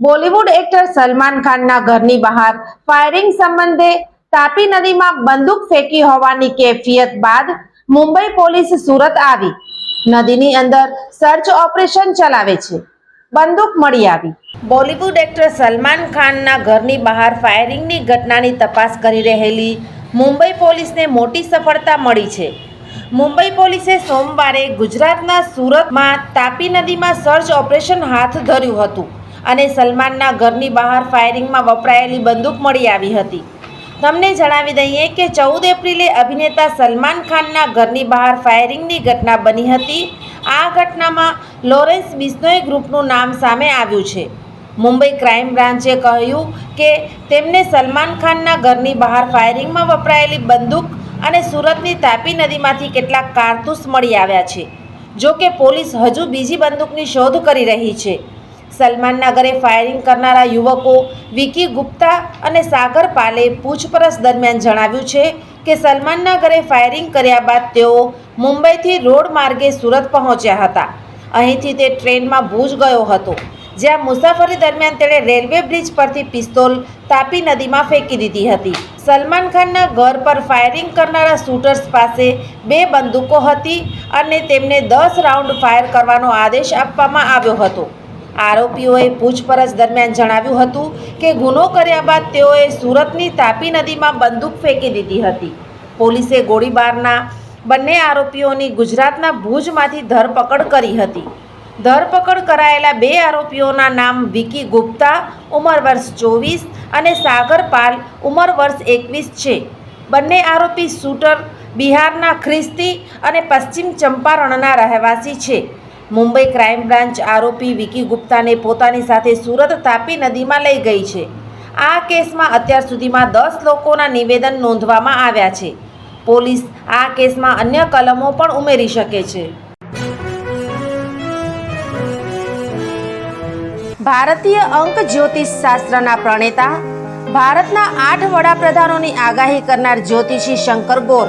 Bollywood actor Salman ખાનના ઘરની બહાર ફાયરિંગ સંબંધે તાપી નદીમાં બંદૂક ફેંકી હોવાની કેફિયત બાદ મુંબઈ પોલીસ સુરત આવી. નદીની અંદર સર્ચ ઓપરેશન ચલાવે છે. બંદૂક મળી આવી. બોલિવૂડ એક્ટર સલમાન ખાનના ઘરની બહાર ફાયરિંગની ઘટનાની તપાસ કરી રહેલી મુંબઈ પોલીસને મોટી સફળતા મળી છે. મુંબઈ પોલીસે સોમવારે ગુજરાતના સુરતમાં તાપી નદીમાં સર્ચ ઓપરેશન હાથ ધર્યું હતું. અને સલમાનના ઘરની બહાર ફાયરિંગમાં વપરાયેલી બંદૂક મળી આવી હતી. તમને જણાવી દઈએ કે ચૌદ એપ્રિલે અભિનેતા સલમાન ખાનના ઘરની બહાર ફાયરિંગની ઘટના બની હતી. આ ઘટનામાં લોરેન્સ બિસ્નોય ગ્રુપનું નામ સામે આવ્યું છે. મુંબઈ ક્રાઇમ બ્રાન્ચે કહ્યું કે તેમને સલમાન ખાનના ઘરની બહાર ફાયરિંગમાં વપરાયેલી બંદૂક અને સુરતની તાપી નદીમાંથી કેટલાક કારતૂસ મળી આવ્યા છે. જો કે પોલીસ હજુ બીજી બંદૂકની શોધ કરી રહી છે. સલમાનના ઘરે ફાયરિંગ કરનારા યુવકો વિકી ગુપ્તા અને સાગર પાલે પૂછપરછ દરમિયાન જણાવ્યું છે કે સલમાનના ઘરે ફાયરિંગ કર્યા બાદ તેઓ મુંબઈથી રોડ માર્ગે સુરત પહોંચ્યા હતા. અહીંથી તે ટ્રેનમાં ભુજ ગયો હતો, જ્યાં મુસાફરી દરમિયાન તેણે રેલવે બ્રિજ પરથી પિસ્તોલ તાપી નદીમાં ફેંકી દીધી હતી. સલમાન ખાનના ઘર પર ફાયરિંગ કરનારા શૂટર્સ પાસે બે બંદૂકો હતી અને તેમને દસ રાઉન્ડ ફાયર કરવાનો આદેશ આપવામાં આવ્યો હતો. આરોપીઓએ પૂછપરછ દરમિયાન જણાવ્યું હતું કે ગુનો કર્યા બાદ તેઓએ સુરતની તાપી નદીમાં બંદૂક ફેંકી દીધી હતી. પોલીસે ગોળીબારના બંને આરોપીઓની ગુજરાતના ભુજમાંથી ધરપકડ કરી હતી. ધરપકડ કરાયેલા બે આરોપીઓના નામ વિકી ગુપ્તા, ઉંમર વર્ષ ચોવીસ અને સાગર પાલ, ઉંમર વર્ષ એકવીસ છે. બંને આરોપી શૂટર બિહારના ખ્રિસ્તી અને પશ્ચિમ ચંપારણના રહેવાસી છે. મુંબઈ ક્રાઇમ બ્રાન્ચ આરોપી વિકી ગુપ્તાને પોતાની સાથે સુરત તાપી નદીમાં લઈ ગઈ છે. આ કેસમાં અત્યાર સુધીમાં દસ લોકોના નિવેદન નોંધવામાં આવ્યા છે. પોલીસ આ કેસમાં અન્ય કલમો પણ ઉમેરી શકે છે. ભારતીય અંક જ્યોતિષ શાસ્ત્રના પ્રણેતા, ભારતના આઠ વડાપ્રધાનોની આગાહી કરનાર જ્યોતિષી શંકર ગોર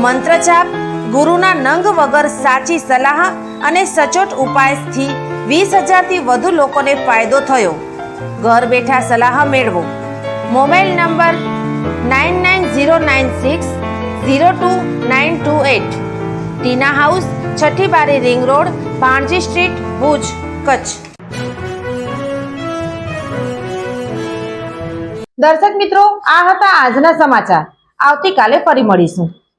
મંત્રજાપ ગુરુના નંગ વગર સાચી સલાહ અને સચોટ ઉપાયથી વીસ હજારથી વધુ લોકોને ફાયદો થયો ઘર બેઠા સલાહ મેળવો mobile number nine nine zero nine six zero two nine two eight Tina house છઠ્ઠી બારી ring road Bhanji street Bhuj Kutch દર્શક મિત્રો આ હતા આજના સમાચાર આવતીકાલે ફરી મળીશું